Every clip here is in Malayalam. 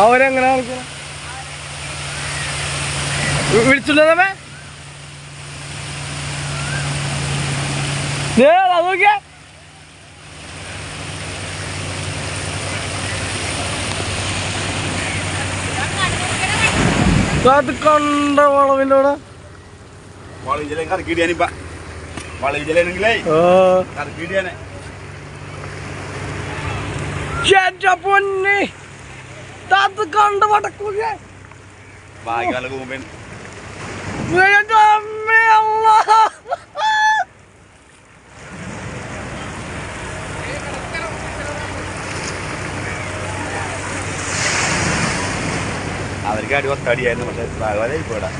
അവരെങ്ങനെ കളിക്കണം? വിളിച്ചിട്ടുണ്ടേ നോക്കിയാ. അത് കണ്ട വളവിലൂടെ. വളവിജലാണെങ്കിലേ ആ. കറക്കിടിയാനെ ചേട്ടാ പൊന്നെ. അത് കണ്ട വടക്കുക ഭാഗ്യകാല കൂമ്പൻ അവർക്ക് അടി ഒത്തടിയായിരുന്നു പക്ഷെ ഭാഗവതായി പോടാ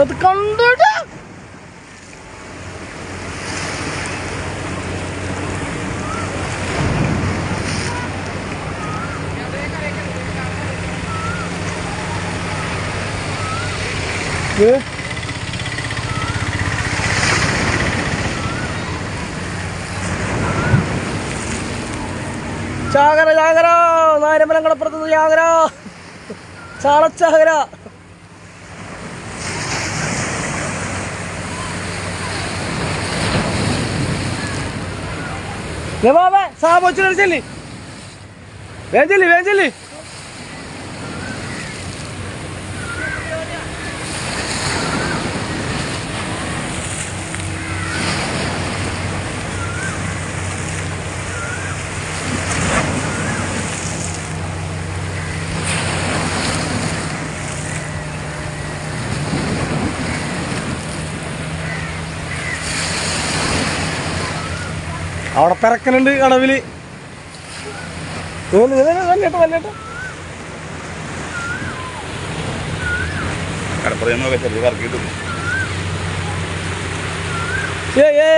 അത് കണ്ടിട്ട് ഏ ചാകര ചാകര. നാരമലം കടപ്പുറത്ത് ചാകര. ചാളച്ചാകര. ബാബേ സാബോച്ചിനെ ചെല്ലി വേഗം ചെല്ലി. അവിടെ പിറക്കനുണ്ട് കടവിൽ. കടപ്പുറയൊക്കെ ചെറിയ കറക്കിയിട്ടു ഏ